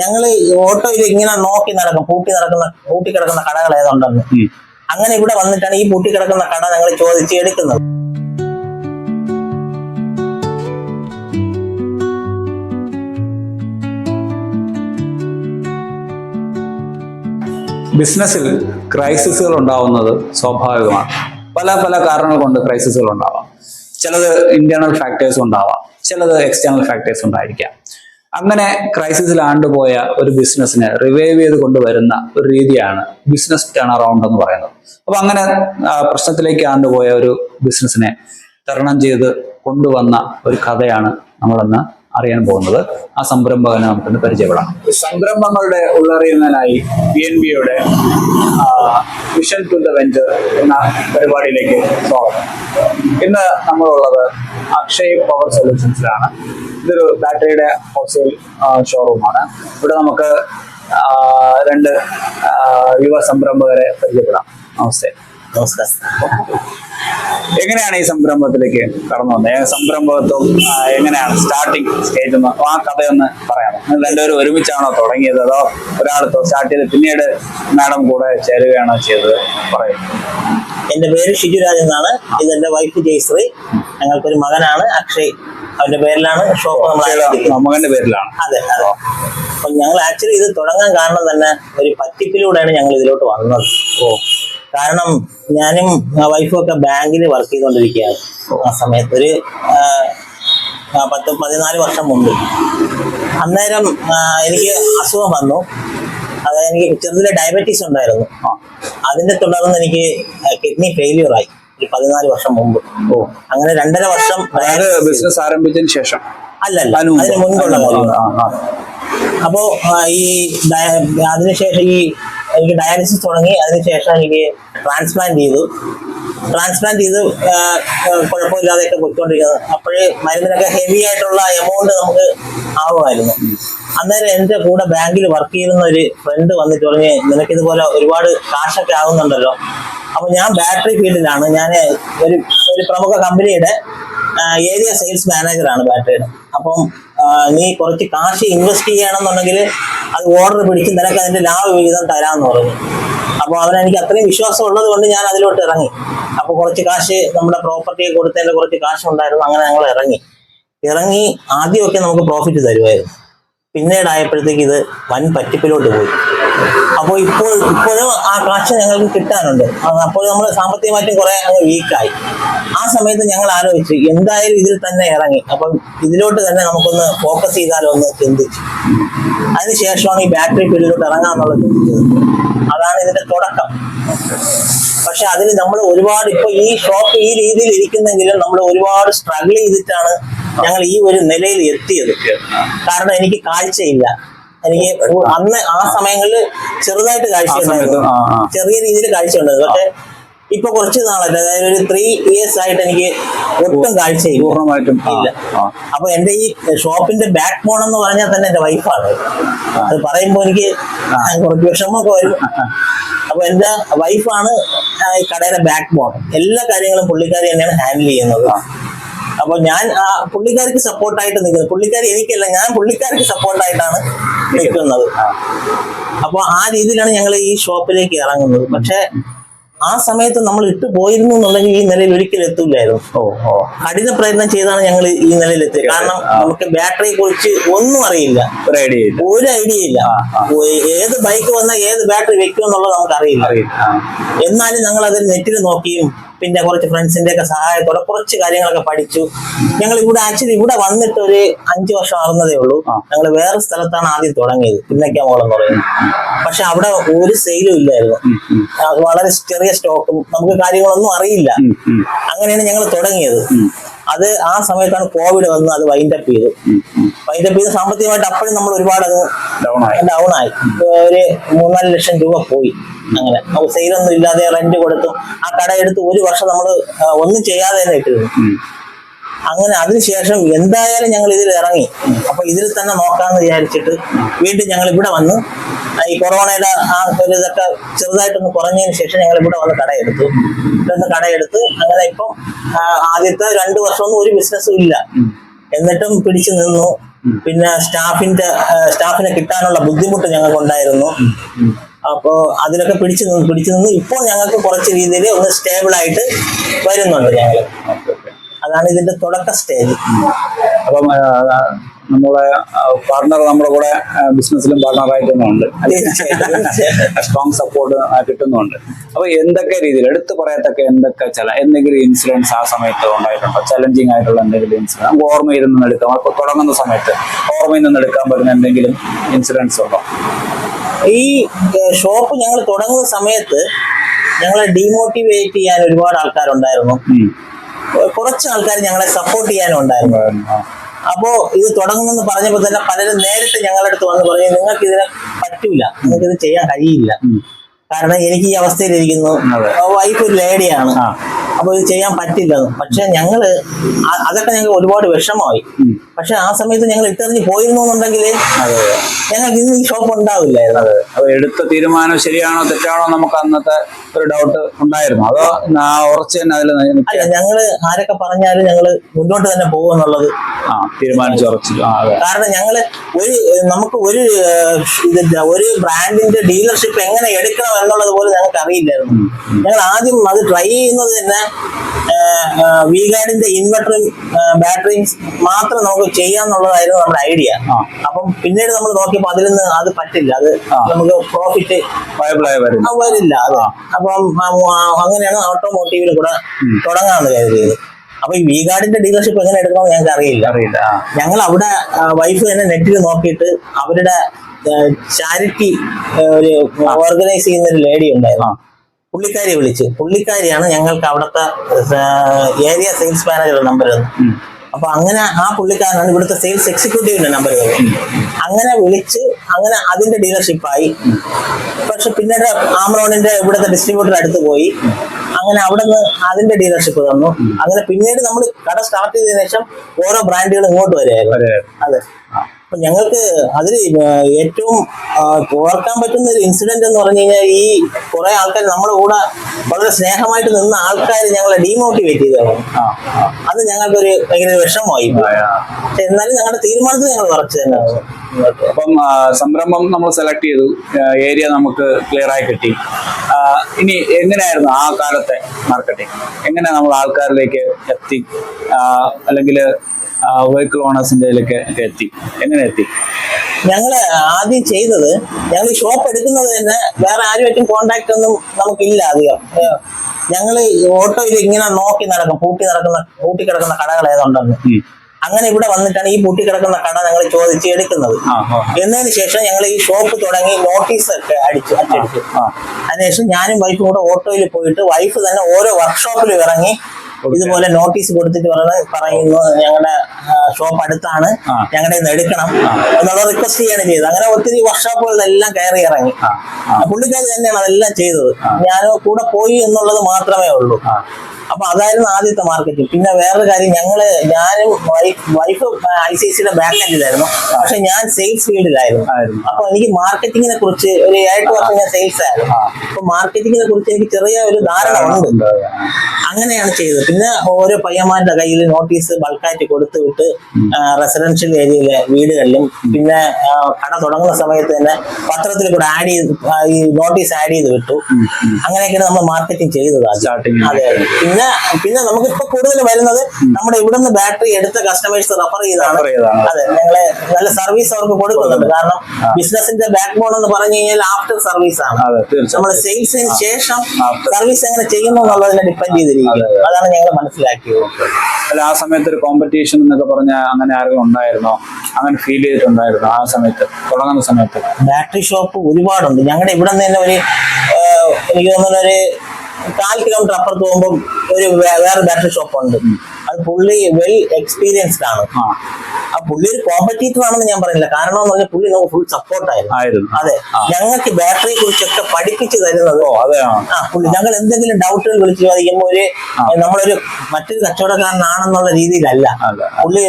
ഞങ്ങൾ ഓട്ടോയിൽ ഇങ്ങനെ നോക്കി നടക്കും പൂട്ടി നടക്കുന്ന പൂട്ടി കിടക്കുന്ന കടകൾ ഏതുണ്ടെന്ന്. അങ്ങനെ ഇവിടെ വന്നിട്ടാണ് ഈ പൂട്ടി കിടക്കുന്ന കട ഞങ്ങൾ ചോദിച്ച് എടുക്കുന്നത്. ബിസിനസ്സിൽ ക്രൈസിസുകൾ ഉണ്ടാവുന്നത് സ്വാഭാവികമാണ്. പല പല കാരണങ്ങൾ കൊണ്ട് ക്രൈസിസുകൾ ഉണ്ടാവാം. ചിലത് ഇന്റേണൽ ഫാക്ടേഴ്സ് ഉണ്ടാവാം. ചിലത് എക്സ്റ്റേണൽ ഫാക്ടേഴ്സ് ഉണ്ടായിരിക്കാം. അങ്ങനെ ക്രൈസിസിൽ ആണ്ടുപോയ ഒരു ബിസിനസ്സിനെ റിവൈവ് ചെയ്ത് കൊണ്ടുവരുന്ന ഒരു രീതിയാണ് ബിസിനസ് ടേൺ അറൗണ്ട് എന്ന് പറയുന്നത്. അപ്പൊ അങ്ങനെ പ്രശ്നത്തിലേക്ക് ആണ്ടുപോയ ഒരു ബിസിനസ്സിനെ തരണം ചെയ്ത് കൊണ്ടുവന്ന ഒരു കഥയാണ് നമ്മളിന്ന് അറിയാൻ പോകുന്നത് ആ സംരംഭകനെ നമുക്കിന്ന് പരിചയപ്പെടാം. സംരംഭങ്ങളുടെ ഉള്ളറിയുന്നതിനായി പി എൻ ബിയുടെ മിഷൻ ടു ദ വെഞ്ചർ എന്ന പരിപാടിയിലേക്ക് സ്വാഗതം. ഇന്ന് നമ്മളുള്ളത് അക്ഷയ് പവർ സൊല്യൂഷൻസിലാണ് ഇതൊരു ബാറ്ററിയുടെ ഹോൾസെയിൽ ഷോറൂമാണ് ഇവിടെ നമുക്ക് രണ്ട് യുവ സംരംഭകരെ പരിചയപ്പെടാം. നമസ്തേ. നമസ്കാരം. എങ്ങനെയാണ് ഈ സംരംഭത്തിലേക്ക് കടന്നു വന്നത്? സംരംഭത്വം എങ്ങനെയാണ് സ്റ്റാർട്ടിങ് സ്റ്റേജ് ഒന്ന് ആ കഥയൊന്ന് പറയാമോ? നിങ്ങൾ രണ്ടുപേരും ഒരുമിച്ചാണോ തുടങ്ങിയത് അതോ ഒരാളത്തോ സ്റ്റാർട്ട് ചെയ്ത് പിന്നീട് മാഡം കൂടെ ചേരുകയാണോ ചെയ്തത്? പറയും. എന്റെ പേര് ഷിജുരാജ് എന്നാണ്. ഇത് എന്റെ വൈഫ് ജയശ്രീ. ഞങ്ങൾക്കൊരു മകനാണ് അക്ഷയ്. അവന്റെ പേരിലാണ് ഷോപ്പ് നമ്മൾ മകന്റെ പേരിലാണ്. അതെ അതെ. അപ്പൊ ഞങ്ങൾ ആക്ച്വലി ഇത് തുടങ്ങാൻ കാരണം തന്നെ ഒരു പറ്റിപ്പിലൂടെയാണ് ഞങ്ങൾ ഇതിലോട്ട് വന്നത്. ഓ. കാരണം ഞാനും വൈഫും ഒക്കെ ബാങ്കിൽ വർക്ക് ചെയ്തുകൊണ്ടിരിക്കുകയാണ് ആ സമയത്ത് ഒരു പത്ത് പതിനാല് വർഷം മുമ്പ്. അന്നേരം എനിക്ക് അസുഖം വന്നു. അതായത് എനിക്ക് ചെറുതിലെ ഡയബറ്റീസ് ഉണ്ടായിരുന്നു. അതിന്റെ തുടർന്ന് എനിക്ക് കിഡ്നി ഫെയിലിയർ ആയി. ഒരു പതിനാല് വർഷം മുമ്പ്. ഓ. അങ്ങനെ രണ്ടര വർഷം ബിസിനസ് ആരംഭിച്ചതിന് ശേഷം. അല്ലല്ല അതിന് മുൻപുള്ള ആ. അപ്പോ ഈ അതിനുശേഷം ഈ എനിക്ക് ഡയാലിസിസ് തുടങ്ങി അതിനുശേഷം എനിക്ക് ട്രാൻസ്പ്ലാന്റ് ചെയ്തു. ട്രാൻസ്പ്ലാന്റ് ചെയ്ത് കുഴപ്പമില്ലാതെയൊക്കെ പോയിക്കൊണ്ടിരിക്കുന്നത് അപ്പോഴേ മരുന്നിനൊക്കെ ഹെവി ആയിട്ടുള്ള എമൗണ്ട് നമുക്ക് ആവുമായിരുന്നു. അന്നേരം എന്റെ കൂടെ ബാങ്കിൽ വർക്ക് ചെയ്യുന്ന ഒരു ഫ്രണ്ട് വന്നിട്ട് പറഞ്ഞ് നിനക്ക് ഇതുപോലെ ഒരുപാട് കാശൊക്കെ ആവുന്നുണ്ടല്ലോ. അപ്പൊ ഞാൻ ബാറ്ററി ഫീൽഡിലാണ്. ഞാൻ ഒരു ഒരു പ്രമുഖ കമ്പനിയുടെ ഏരിയ സെയിൽസ് മാനേജറാണ് ബാറ്ററിയുടെ അപ്പം നീ കുറച്ച് കാശ് ഇൻവെസ്റ്റ് ചെയ്യണമെന്നുണ്ടെങ്കിൽ അത് ഓർഡർ പിടിച്ച് നിനക്ക് അതിന്റെ ലാഭവിഹിതം തരാമെന്ന് പറഞ്ഞു. അപ്പോൾ അവൻ എനിക്ക് അത്രയും വിശ്വാസം ഉള്ളത് കൊണ്ട് ഞാൻ അതിലോട്ട് ഇറങ്ങി. അപ്പോൾ കുറച്ച് കാശ് നമ്മുടെ പ്രോപ്പർട്ടിയെ കൊടുത്തതിന്റെ കുറച്ച് കാശ് ഉണ്ടായിരുന്നു അങ്ങനെ ഞങ്ങൾ ഇറങ്ങി. ഇറങ്ങി ആദ്യമൊക്കെ നമുക്ക് പ്രോഫിറ്റ് തരുമായിരുന്നു. പിന്നീടായപ്പോഴത്തേക്ക് ഇത് വൻ പറ്റിപ്പിലോട്ട് പോയി. അപ്പോൾ ഇപ്പോൾ ഇപ്പോഴും ആ കാശ് ഞങ്ങൾക്ക് കിട്ടാനുണ്ട്. അപ്പോൾ നമ്മൾ സാമ്പത്തികമായിട്ടും കുറെ അങ്ങ് വീക്കായി ആ സമയത്ത് ഞങ്ങൾ ആലോചിച്ചു എന്തായാലും ഇതിൽ തന്നെ ഇറങ്ങി. അപ്പം ഇതിലോട്ട് തന്നെ നമുക്കൊന്ന് ഫോക്കസ് ചെയ്താലോ ഒന്ന് ചിന്തിച്ചു. അതിനുശേഷമാണ് ഈ ബാറ്ററി ഫീൽഡിലോട്ട് ഇറങ്ങാന്നുള്ളത് ചിന്തിച്ചത്. അതാണ് ഇതിന്റെ തുടക്കം. പക്ഷെ അതിൽ നമ്മൾ ഒരുപാട് ഇപ്പൊ ഈ ഷോപ്പ് ഈ രീതിയിൽ ഇരിക്കുന്നെങ്കിലും നമ്മൾ ഒരുപാട് സ്ട്രഗിൾ ചെയ്തിട്ടാണ് ഞങ്ങൾ ഈ ഒരു നിലയിൽ എത്തിയത്. കാരണം എനിക്ക് കാഴ്ചയില്ല. എനിക്ക് അന്ന് ആ സമയങ്ങളിൽ ചെറുതായിട്ട് കാഴ്ച ഉണ്ടായിരുന്നു. ചെറിയ രീതിയിൽ കാഴ്ച ഉണ്ടായിരുന്നു. പക്ഷെ ഇപ്പൊ കുറച്ച് നാളായിട്ട് അതായത് ഒരു ത്രീ ഇയേഴ്സ് ആയിട്ട് എനിക്ക് ഒട്ടും കാഴ്ചയില്ല. പൂർണമായിട്ടും ഇല്ല. അപ്പൊ എന്റെ ഈ ഷോപ്പിന്റെ ബാക്ക് ബോൺ എന്ന് പറഞ്ഞാൽ തന്നെ എന്റെ വൈഫാണ് അത് പറയുമ്പോ എനിക്ക് കുറച്ച് വിഷമമൊക്കെ വരും. അപ്പൊ എന്റെ വൈഫാണ് ഈ കടയുടെ ബാക്ക് ബോൺ എല്ലാ കാര്യങ്ങളും പുള്ളിക്കാരി തന്നെയാണ് ഹാൻഡിൽ ചെയ്യുന്നത്. അപ്പൊ ഞാൻ ആ പുള്ളിക്കാർക്ക് സപ്പോർട്ടായിട്ട് നിൽക്കുന്നത്. പുള്ളിക്കാർ എനിക്കല്ല ഞാൻ പുള്ളിക്കാർക്ക് സപ്പോർട്ടായിട്ടാണ് നിൽക്കുന്നത്. അപ്പൊ ആ രീതിയിലാണ് ഞങ്ങൾ ഈ ഷോപ്പിലേക്ക് ഇറങ്ങുന്നത്. പക്ഷെ ആ സമയത്ത് നമ്മൾ ഇട്ടു പോയിരുന്നു എന്നുണ്ടെങ്കിൽ ഈ നിലയിൽ ഒരിക്കലും എത്തില്ലായിരുന്നു കഠിന പ്രയത്നം ചെയ്താണ് ഞങ്ങൾ ഈ നിലയിൽ എത്തിയത്. കാരണം നമുക്ക് ബാറ്ററിയെ കുറിച്ച് ഒന്നും അറിയില്ല. ഒരു ഐഡിയ ഇല്ല. ഒരു ഐഡിയ ഇല്ല. ഏത് ബൈക്ക് വന്നാൽ ഏത് ബാറ്ററി വെക്കും എന്നുള്ളത് നമുക്ക് അറിയില്ല എന്നാലും ഞങ്ങൾ അതിൽ നെറ്റിൽ നോക്കിയും പിന്നെ കുറച്ച് ഫ്രണ്ട്സിന്റെ ഒക്കെ സഹായത്തോടെ കുറച്ച് കാര്യങ്ങളൊക്കെ പഠിച്ചു. ഞങ്ങൾ ഇവിടെ ആക്ച്വലി ഇവിടെ വന്നിട്ട് ഒരു അഞ്ചു വർഷം ആകുന്നതേ ഉള്ളൂ. ഞങ്ങൾ വേറെ സ്ഥലത്താണ് ആദ്യം തുടങ്ങിയത്. പിന്നൊക്കെ മോളെന്ന് പറയുന്നത്. പക്ഷെ അവിടെ ഒരു സെയിലും ഇല്ലായിരുന്നു. വളരെ ചെറിയ സ്റ്റോക്കും നമുക്ക് കാര്യങ്ങളൊന്നും അറിയില്ല. അങ്ങനെയാണ് ഞങ്ങൾ തുടങ്ങിയത്. അത് ആ സമയത്താണ് കോവിഡ് വന്ന് അത് വൈൻഡപ്പ് ചെയ്തു. വൈൻഡപ്പ് ചെയ്ത് സാമ്പത്തികമായിട്ട് അപ്പോഴും നമ്മൾ ഒരുപാട് അത് ഡൗൺ ആയി. ഡൗൺ ആയി. ഒരു മൂന്നാൽ ലക്ഷം രൂപ പോയി അങ്ങനെ. സെയിലൊന്നും ഇല്ലാതെ റെന്റ് കൊടുത്തു. ആ കട എടുത്ത് ഒരു വർഷം നമ്മൾ ഒന്നും ചെയ്യാതെ തന്നെ ഇട്ടിരുന്നു. അങ്ങനെ അതിനുശേഷം എന്തായാലും ഞങ്ങൾ ഇതിൽ ഇറങ്ങി. അപ്പൊ ഇതിൽ തന്നെ നോക്കാമെന്ന് വിചാരിച്ചിട്ട് വീണ്ടും ഞങ്ങൾ ഇവിടെ വന്ന്. ഈ കൊറോണയുടെ ആ ഒരു ഇതൊക്കെ ചെറുതായിട്ടൊന്ന് കുറഞ്ഞതിന് ശേഷം ഞങ്ങൾ ഇവിടെ വന്ന് കടയെടുത്തു ഇവിടെ കടയെടുത്ത് അങ്ങനെ ഇപ്പം ആദ്യത്തെ രണ്ടു വർഷമൊന്നും ഒരു ബിസിനസ്സും ഇല്ല. എന്നിട്ടും പിടിച്ചു നിന്നു. പിന്നെ സ്റ്റാഫിന്റെ സ്റ്റാഫിനെ കിട്ടാനുള്ള ബുദ്ധിമുട്ട് ഞങ്ങൾക്ക് ഉണ്ടായിരുന്നു അപ്പോ അതിലൊക്കെ പിടിച്ചു നിന്ന് പിടിച്ചു നിന്ന്. ഇപ്പോൾ ഞങ്ങൾക്ക് കുറച്ച് രീതിയിൽ ഒന്ന് സ്റ്റേബിൾ ആയിട്ട് വരുന്നുണ്ട് ഞങ്ങൾ അതാണ് ഇതിന്റെ തുടക്ക സ്റ്റേജ് അപ്പം നമ്മുടെ പാർട്ണർ നമ്മുടെ കൂടെ ബിസിനസ്സിലും പാർട്ണറായിട്ട് തന്നെ ഉണ്ട് തീർച്ചയായിട്ടും, തീർച്ചയായിട്ടും. സ്ട്രോങ് സപ്പോർട്ട് കിട്ടുന്നുണ്ട്. അപ്പൊ എന്തൊക്കെ രീതിയിൽ എടുത്തു പറയത്തക്ക എന്തൊക്കെ ചില എന്തെങ്കിലും ഇൻസിഡൻസ് ആ സമയത്ത് ഉണ്ടായിട്ടുണ്ടോ? ചലഞ്ചിങ് ആയിട്ടുള്ള എന്തെങ്കിലും ഇൻസിഡൻസ് നമുക്ക് ഓർമ്മയിൽ നിന്ന് എടുക്കാം. അപ്പൊ തുടങ്ങുന്ന സമയത്ത് ഓർമ്മയിൽ നിന്ന് എടുക്കാൻ പറ്റുന്ന എന്തെങ്കിലും ഇൻസിഡൻസ് ഉണ്ടോ? ഈ ഷോപ്പ് ഞങ്ങൾ തുടങ്ങുന്ന സമയത്ത് ഞങ്ങളെ ഡീമോട്ടിവേറ്റ് ചെയ്യാൻ ഒരുപാട് ആൾക്കാരുണ്ടായിരുന്നു. കുറച്ച് ആൾക്കാർ ഞങ്ങളെ സപ്പോർട്ട് ചെയ്യാനും ഉണ്ടായിരുന്നു. അപ്പോ ഇത് തുടങ്ങുമെന്ന് പറഞ്ഞപ്പോൾ തന്നെ പലരും നേരിട്ട് ഞങ്ങളുടെ അടുത്ത് വന്ന് പറഞ്ഞു നിങ്ങൾക്ക് ഇതിനെ പറ്റൂല നിങ്ങൾക്ക് ഇത് ചെയ്യാൻ കഴിയില്ല. കാരണം എനിക്ക് ഈ അവസ്ഥയിലിരിക്കുന്നു. വൈഫ് ഒരു ലേഡിയാണ് ആ. അപ്പൊ ഇത് ചെയ്യാൻ പറ്റില്ല പക്ഷെ ഞങ്ങൾ അതൊക്കെ ഞങ്ങൾ ഒരുപാട് വിഷമമായി. പക്ഷെ ആ സമയത്ത് ഞങ്ങൾ ഇട്ടെറിഞ്ഞ് പോയിരുന്നു എന്നുണ്ടെങ്കിൽ ഞങ്ങൾക്ക് ഇന്ന് ഈ ഷോപ്പ് ഉണ്ടാവില്ലായിരുന്നു. അത് അപ്പൊ എടുത്ത തീരുമാനം ശരിയാണോ തെറ്റാണോ നമുക്ക് അന്നത്തെ ഒരു ഡൗട്ട് ഉണ്ടായിരുന്നു. അതോ ഉറച്ച് തന്നെ അതിൽ അല്ല ഞങ്ങൾ ആരൊക്കെ പറഞ്ഞാലും ഞങ്ങൾ മുന്നോട്ട് തന്നെ പോകുമെന്നുള്ളത് ആ തീരുമാനിച്ചു ഉറച്ചു. കാരണം ഞങ്ങൾ ഒരു നമുക്ക് ഒരു ഇതിന്റെ ഒരു ബ്രാൻഡിന്റെ ഡീലർഷിപ്പ് എങ്ങനെ എടുക്കണം എന്നുള്ളത് പോലും ഞങ്ങൾക്ക് അറിയില്ലായിരുന്നു ഞങ്ങൾ ആദ്യം അത് ട്രൈ ചെയ്യുന്നത് തന്നെ വീഗാർഡിന്റെ ഇൻവെർട്ടറും ബാറ്ററിയും മാത്രം നമുക്ക് ചെയ്യാന്നുള്ളതായിരുന്നു നമ്മുടെ ഐഡിയ. അപ്പം പിന്നീട് നമ്മൾ നോക്കിയപ്പോൾ അതിൽ നിന്ന് അത് പറ്റില്ല. അത് നമുക്ക് പ്രോഫിറ്റ് വരില്ല. അത് അപ്പം അങ്ങനെയാണ് ഓട്ടോമോട്ടീവിൽ കൂടെ തുടങ്ങാന്ന് കരുതിയത്. അപ്പൊ ഈ വീഗാർഡിന്റെ ഡീലർഷിപ്പ് എങ്ങനെ എടുക്കണമെന്ന് ഞങ്ങൾക്ക് അറിയില്ല. അറിയില്ല. ഞങ്ങൾ അവിടെ വൈഫ് തന്നെ നെറ്റിൽ നോക്കിയിട്ട് അവരുടെ ചാരിറ്റി ഒരു ഓർഗനൈസ് ചെയ്യുന്ന ഒരു ലേഡി ഉണ്ടായിരുന്നു. ആ. പുള്ളിക്കാരിയെ വിളിച്ച്. പുള്ളിക്കാരിയാണ് ഞങ്ങൾക്ക് അവിടുത്തെ ഏരിയ സെയിൽസ് മാനേജറുടെ നമ്പർ തന്നു. അപ്പൊ അങ്ങനെ ആ പുള്ളിക്കാരനാണ് ഇവിടുത്തെ സെയിൽസ് എക്സിക്യൂട്ടീവിന്റെ നമ്പർ തന്നു അങ്ങനെ വിളിച്ച് അങ്ങനെ അതിന്റെ ഡീലർഷിപ്പായി പക്ഷെ പിന്നീട് ആമറോണിന്റെ ഇവിടുത്തെ ഡിസ്ട്രിബ്യൂട്ടർ അടുത്ത് പോയി. അങ്ങനെ അവിടെ നിന്ന് അതിന്റെ ഡീലർഷിപ്പ് തന്നു. അങ്ങനെ പിന്നീട് നമ്മൾ കട സ്റ്റാർട്ട് ചെയ്തതിനു ശേഷം ഓരോ ബ്രാൻഡുകൾ ഇങ്ങോട്ട് വരികയായിരുന്നു. വരികയായിരുന്നു. അതെ. ഞങ്ങൾക്ക് അതിൽ ഏറ്റവും ഓർക്കാൻ പറ്റുന്ന ഒരു ഇൻസിഡന്റ് എന്ന് പറഞ്ഞു കഴിഞ്ഞാൽ ഈ കുറെ ആൾക്കാർ നമ്മുടെ കൂടെ വളരെ സ്നേഹമായിട്ട് നിന്ന ആൾക്കാർ ഞങ്ങളെ ഡീമോട്ടിവേറ്റ് ചെയ്തതാണ്. അത് ഞങ്ങൾക്കൊരു ഭയങ്കര വിഷമമായി. പക്ഷെ എന്നാലും ഞങ്ങളുടെ തീരുമാനത്തിൽ ഞങ്ങൾ ഉറച്ചു തന്നെ അപ്പം സംരംഭം നമ്മൾ സെലക്ട് ചെയ്തു. ഏരിയ നമുക്ക് ക്ലിയർ ആയി കിട്ടി. ഇനി എങ്ങനെയായിരുന്നു ആ കാലത്തെ മാർക്കറ്റിംഗ് എങ്ങനെ നമ്മൾ ആൾക്കാരിലേക്ക് എത്തി? അല്ലെങ്കിൽ വെഹിക്കിൾ ഓണേഴ്സിന്റെ ഇതിലൊക്കെ എത്തി. എങ്ങനെ എത്തി? ഞങ്ങൾ ആദ്യം ചെയ്തത് ഞങ്ങൾ ഷോപ്പ് എടുക്കുന്നത് തന്നെ വേറെ ആരുമായിട്ടും കോണ്ടാക്ട് ഒന്നും നമുക്കില്ല അധികം. ഞങ്ങൾ ഓട്ടോയിൽ ഇങ്ങനെ നോക്കി നടക്കും. പൂട്ടി നടക്കുന്ന പൂട്ടി കിടക്കുന്ന കടകൾ ഏതുണ്ടെന്ന്. അങ്ങനെ ഇവിടെ വന്നിട്ടാണ് ഈ പൂട്ടി കിടക്കുന്ന കട ഞങ്ങൾ ചോദിച്ച് എടുക്കുന്നത്. എന്നതിന് ശേഷം ഞങ്ങൾ ഈ ഷോപ്പ് തുടങ്ങി നോട്ടീസ് ഒക്കെ അടിച്ചു അച്ചടിച്ചു. അതിനുശേഷം ഞാനും വൈഫും കൂടെ ഓട്ടോയിൽ പോയിട്ട് വൈഫ് തന്നെ ഓരോ വർക്ക്ഷോപ്പിലും ഇറങ്ങി ഇതുപോലെ നോട്ടീസ് കൊടുത്തിട്ട് പറയുന്നത് പറയുന്നു ഞങ്ങളുടെ ഷോപ്പ് അടുത്താണ്. ഞങ്ങളുടെ ഇന്ന് എടുക്കണം. എന്നുള്ള റിക്വസ്റ്റ് ചെയ്യാണ് ചെയ്തത്. അങ്ങനെ ഒത്തിരി വർക്ക്ഷോപ്പുകളിലെല്ലാം കയറി ഇറങ്ങി. പുള്ളിക്കാർ തന്നെയാണ് അതെല്ലാം ചെയ്തത്. ഞാൻ കൂടെ പോയി എന്നുള്ളത് മാത്രമേ ഉള്ളൂ. അപ്പൊ അതായിരുന്നു ആദ്യത്തെ മാർക്കറ്റ് പിന്നെ വേറൊരു കാര്യം ഞങ്ങൾ ഞാനും വൈഫ് ഐ സി സിയുടെ ബാക്ക് എൻഡിലായിരുന്നു പക്ഷെ ഞാൻ സെയിൽസ് ഫീൽഡിലായിരുന്നു. അപ്പൊ എനിക്ക് മാർക്കറ്റിങ്ങിനെ കുറിച്ച് ഒരു ഏഴ് വർഷം ഞാൻ സെയിൽസ് ആയിരുന്നു. അപ്പൊ മാർക്കറ്റിങ്ങിനെ കുറിച്ച് എനിക്ക് ചെറിയ ഒരു ധാരണ ഉണ്ട്. അങ്ങനെയാണ് ചെയ്തത്. പിന്നെ ഓരോ പയ്യന്മാരുടെ കയ്യിൽ നോട്ടീസ് ബൾക്കായിട്ട് കൊടുത്തു വിട്ട് റെസിഡൻഷ്യൽ ഏരിയയിലെ വീടുകളിലും പിന്നെ കട തുടങ്ങുന്ന സമയത്ത് തന്നെ പത്രത്തിൽ കൂടെ ആഡ് ചെയ്ത് ഈ നോട്ടീസ് ആഡ് ചെയ്ത് വിട്ടു. അങ്ങനെയൊക്കെയാണ് നമ്മൾ മാർക്കറ്റിംഗ് ചെയ്തത് അതെ. പിന്നെ പിന്നെ നമുക്ക് ഇപ്പൊ കൂടുതൽ വരുന്നത് നമ്മുടെ ഇവിടുന്ന് ബാറ്ററി എടുത്ത കസ്റ്റമേഴ്സ് റഫർ ചെയ്താണ്. അതെ ഞങ്ങളെ നല്ല സർവീസ് അവർക്ക് കൊടുക്കുന്നുണ്ട്. കാരണം ബിസിനസിന്റെ ബാക്ക് ബോൺ എന്ന് പറഞ്ഞു കഴിഞ്ഞാൽ ആഫ്റ്റർ സർവീസ് ആണ്. നമ്മൾ സെയിൽസിന് ശേഷം. സർവീസ് എങ്ങനെ ചെയ്യുന്നു എന്നുള്ളതിനെ ഡിപ്പെൻഡ് ചെയ്തിരിക്കും. അതെ, അതെ. അതാണ് ഞങ്ങൾ മനസ്സിലാക്കിയത്. അല്ല ആ സമയത്ത് ഒരു കോമ്പറ്റീഷൻ എന്നൊക്കെ പറഞ്ഞ അങ്ങനെ ആരെങ്കിലും ഉണ്ടായിരുന്നോ? അങ്ങനെ ഫീൽ ചെയ്തിട്ടുണ്ടായിരുന്നോ ആ സമയത്ത്? തുടങ്ങുന്ന സമയത്ത്? ബാറ്ററി ഷോപ്പ് ഒരുപാടുണ്ട്. ഞങ്ങളുടെ ഇവിടെ നിന്ന് തന്നെ ഒരു എനിക്ക് തോന്നുന്ന ഒരു കാൽ കിലോമീറ്റർ അപ്പുറത്ത് പോകുമ്പോൾ ഒരു വേറെ ബാറ്ററി ഷോപ്പ് ഉണ്ട്. അത് പുള്ളി വെൽ എക്സ്പീരിയൻസ്ഡ് ആണ്. ആ. പുള്ളി ഒരു കോമ്പറ്റീറ്റീവ് ആണെന്ന് ഞാൻ പറയുന്നില്ല കാരണം എന്ന് പറഞ്ഞാൽ പുള്ളി നമുക്ക് ഫുൾ സപ്പോർട്ട് ആയിരുന്നു. അതെ. ഞങ്ങൾക്ക് ബാറ്ററിയെ കുറിച്ചൊക്കെ പഠിപ്പിച്ചു തരുന്നത് അതെ ആ. പുള്ളി. ഞങ്ങൾ എന്തെങ്കിലും ഡൗട്ടുകൾ വിളിച്ചു ചോദിക്കുമ്പോൾ ഒരു നമ്മളൊരു മറ്റൊരു കച്ചവടക്കാരനാണെന്നുള്ള രീതിയിലല്ല. പുള്ളി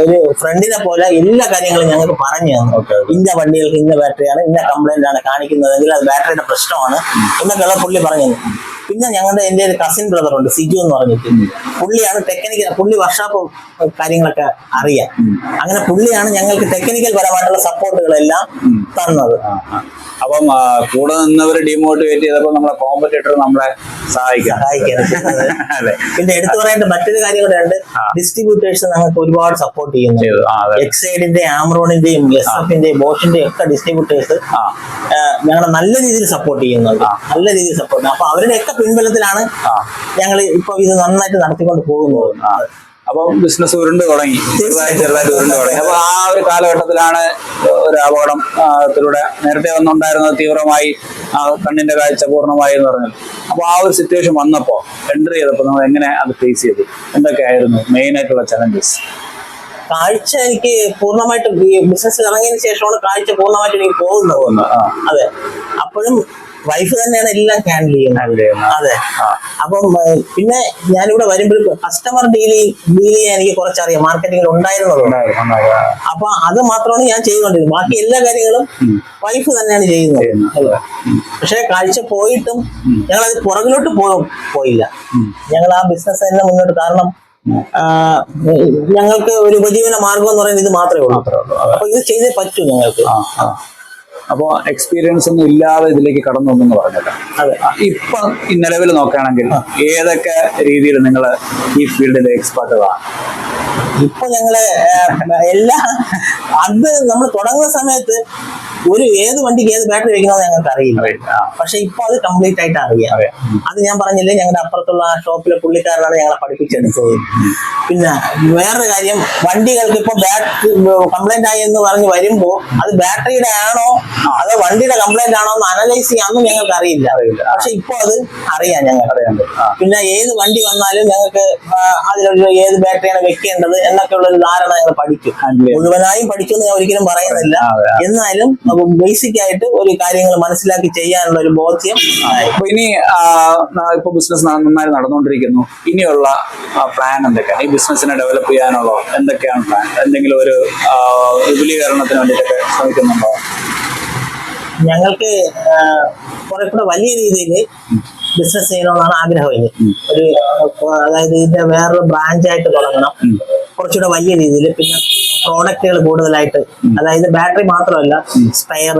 ഒരു ഫ്രണ്ടിനെ പോലെ എല്ലാ കാര്യങ്ങളും ഞങ്ങൾക്ക് പറഞ്ഞു തന്നു. ഇന്ന വണ്ടികൾക്ക് ഇന്ന ബാറ്ററിയാണ് ഇന്ന കംപ്ലൈന്റ് ആണ് കാണിക്കുന്നതെങ്കിൽ അത് ബാറ്ററിയുടെ പ്രശ്നമാണ് എന്നൊക്കെയുള്ള പുള്ളി പറഞ്ഞു. പിന്നെ ഞങ്ങളുടെ എന്റെ ഒരു കസിൻ ബ്രദർ ഉണ്ട് സിജു എന്ന് പറഞ്ഞിട്ട്. പുള്ളിയാണ് ടെക്നിക്കൽ പുള്ളി വർഷാപ്പ് കാര്യങ്ങളൊക്കെ അറിയാം. അങ്ങനെ പുള്ളിയാണ് ഞങ്ങൾക്ക് ടെക്നിക്കൽ പരമായിട്ടുള്ള സപ്പോർട്ടുകളെല്ലാം തന്നത്. അപ്പം കൂടെ നിന്നവർ ഡിമോട്ടിവേറ്റ് ചെയ്തപ്പോൾ നമ്മളെ കോമ്പറ്റേറ്റർ നമ്മളെ സഹായിക്കാം. അതെ. പിന്നെ എടുത്തു പറയേണ്ട മറ്റൊരു കാര്യം കൂടെ ഉണ്ട്. ഡിസ്ട്രിബ്യൂട്ടേഴ്സ് ഞങ്ങൾക്ക് ഒരുപാട് സപ്പോർട്ട് ചെയ്യുന്നു ചെയ്തു. ആ അതെ. എക്സൈഡിന്റെ ആമറോണിന്റെയും എസ് എഫിന്റെയും ബോഷിന്റെയും ഒക്കെ ഡിസ്ട്രിബ്യൂട്ടേഴ്സ് ഞങ്ങളെ നല്ല രീതിയിൽ സപ്പോർട്ട് ചെയ്യുന്നുണ്ട്. നല്ല രീതിയിൽ സപ്പോർട്ട് അപ്പൊ അവരുടെ ഒക്കെ പിൻബലത്തിലാണ് ഞങ്ങൾ ഇപ്പൊ ഇത് നന്നായിട്ട് നടത്തിക്കൊണ്ട് പോകുന്നത്. അപ്പൊ ബിസിനസ് ഉരുണ്ട് തുടങ്ങി. ചെറുതായി ചെറുതായിട്ട് ഉരുണ്ട് തുടങ്ങി. അപ്പൊ ആ ഒരു കാലഘട്ടത്തിലാണ് ഒരു അപകടം ആ, ത്തിലൂടെ നേരത്തെ വന്നുണ്ടായിരുന്നത് തീവ്രമായി ആ കണ്ണിന്റെ കാഴ്ച പൂർണമായി എന്ന് പറഞ്ഞു അപ്പൊ ആ ഒരു സിറ്റുവേഷൻ വന്നപ്പോ എൻട്രി ചെയ്തപ്പോ നമ്മൾ എങ്ങനെ അത് ഫേസ് ചെയ്തു? എന്തൊക്കെയായിരുന്നു മെയിൻ ആയിട്ടുള്ള ചലഞ്ചസ് കാഴ്ച എനിക്ക് പൂർണമായിട്ട് ഈ ഇറങ്ങിയതിനു ഇറങ്ങിയതിന് ശേഷമാണ് കാഴ്ച പൂർണമായിട്ട് എനിക്ക് പോകുന്നത്. അതെ. അപ്പോഴും വൈഫ് തന്നെയാണ് എല്ലാം ഹാൻഡിൽ ചെയ്യുന്നത്. അതെ. അപ്പം പിന്നെ ഞാനിവിടെ വരുമ്പോൾ കസ്റ്റമർ ഡീൽ ഡീൽ ചെയ്യാൻ എനിക്ക് കുറച്ചറിയാം. മാർക്കറ്റിംഗിൽ ഉണ്ടായിരുന്നത് ഉണ്ടായിരുന്നു, ഉണ്ടായിരുന്നു. അപ്പൊ അത് മാത്രമാണ് ഞാൻ ചെയ്തുകൊണ്ടിരുന്നത്. ബാക്കി എല്ലാ കാര്യങ്ങളും വൈഫ് തന്നെയാണ് ചെയ്യുന്നത്. പക്ഷെ കാഴ്ച പോയിട്ടും ഞങ്ങൾ അത് പുറകിലോട്ട് പോകും പോയില്ല. ഞങ്ങൾ ആ ബിസിനസ് തന്നെ മുന്നോട്ട് കാരണം ഞങ്ങൾക്ക് ഒരു ഉപജീവന മാർഗം എന്ന് പറയുന്നത് ഇത് മാത്രമേ ഉള്ളൂ. മാത്രമേ ഉള്ളൂ. അപ്പൊ ഇത് ചെയ്തേ പറ്റൂ ഞങ്ങൾക്ക്. ആ ആ അപ്പോ എക്സ്പീരിയൻസ് ഒന്നും ഇല്ലാതെ ഇതിലേക്ക് കടന്നു വന്നെന്ന് പറഞ്ഞല്ലോ അതെ. ഇപ്പൊ നിലവിൽ നോക്കുകയാണെങ്കിൽ ഏതൊക്കെ രീതിയിൽ നിങ്ങൾ ഈ ഫീൽഡിൽ എക്സ്പെർട്ടുകളാണ് ഇപ്പൊ ഞങ്ങൾ എല്ലാ അത് നമ്മൾ തുടങ്ങുന്ന സമയത്ത് ഒരു ഏത് വണ്ടിക്ക് ഏത് ബാറ്ററി വെക്കണമെന്ന് ഞങ്ങൾക്ക് അറിയില്ല. പക്ഷെ ഇപ്പൊ അത് കംപ്ലീറ്റ് ആയിട്ട് അറിയാം. അത് ഞാൻ പറഞ്ഞില്ലേ ഞങ്ങളുടെ അപ്പുറത്തുള്ള ആ ഷോപ്പിലെ പുള്ളിക്കാരനാണ് ഞങ്ങളെ പഠിപ്പിച്ചെടുത്തത്. പിന്നെ വേറൊരു കാര്യം വണ്ടികൾക്ക് ഇപ്പൊ ബാറ്ററി കംപ്ലൈന്റ് ആയി എന്ന് പറഞ്ഞ് വരുമ്പോ അത് ബാറ്ററിയുടെ ആണോ അതോ വണ്ടിയുടെ കംപ്ലൈന്റ് ആണോ എന്ന് അനലൈസ് ചെയ്യാനൊന്നും ഞങ്ങൾക്ക് അറിയില്ല. പക്ഷെ ഇപ്പൊ അത് അറിയാം ഞങ്ങൾ പിന്നെ ഏത് വണ്ടി വന്നാലും ഞങ്ങൾക്ക് അതിലൊരു ഏത് ബാറ്ററിയാണ് വെക്കേണ്ടത് എന്നൊക്കെയുള്ള ഒരു ധാരണ ഞങ്ങൾ പഠിക്കും. മുഴുവനായും പഠിക്കുമെന്ന് ഞാൻ ഒരിക്കലും പറയുന്നില്ല. എന്നാലും ബേസിക് ആയിട്ട് ഒരു കാര്യങ്ങൾ മനസ്സിലാക്കി ചെയ്യാനുള്ള ഒരു ബോധ്യം. അപ്പൊ ഇനി ഇപ്പൊ ബിസിനസ് നന്നായി നടന്നുകൊണ്ടിരിക്കുന്നു. ഇനിയുള്ള പ്ലാൻ എന്തൊക്കെയാണ്? ഈ ബിസിനസിനെ ഡെവലപ്പ് ചെയ്യാനുള്ള എന്തൊക്കെയാണ് പ്ലാൻ എന്തെങ്കിലും ഒരു വിപുലീകരണത്തിന് വേണ്ടിയിട്ടൊക്കെ ശ്രമിക്കുന്നുണ്ടോ? ഞങ്ങൾക്ക് കുറെ കൂടെ വലിയ രീതിയിൽ ബിസിനസ് ചെയ്യണമെന്നാണ് ആഗ്രഹം ഇനി ഒരു അതായത് ഇതിന്റെ വേറൊരു ബ്രാഞ്ചായിട്ട് തുടങ്ങണം. കുറച്ചുകൂടെ വലിയ രീതിയിൽ. പിന്നെ പ്രോഡക്റ്റുകൾ കൂടുതലായിട്ട്. അതായത് ബാറ്ററി മാത്രമല്ല സ്പെയർ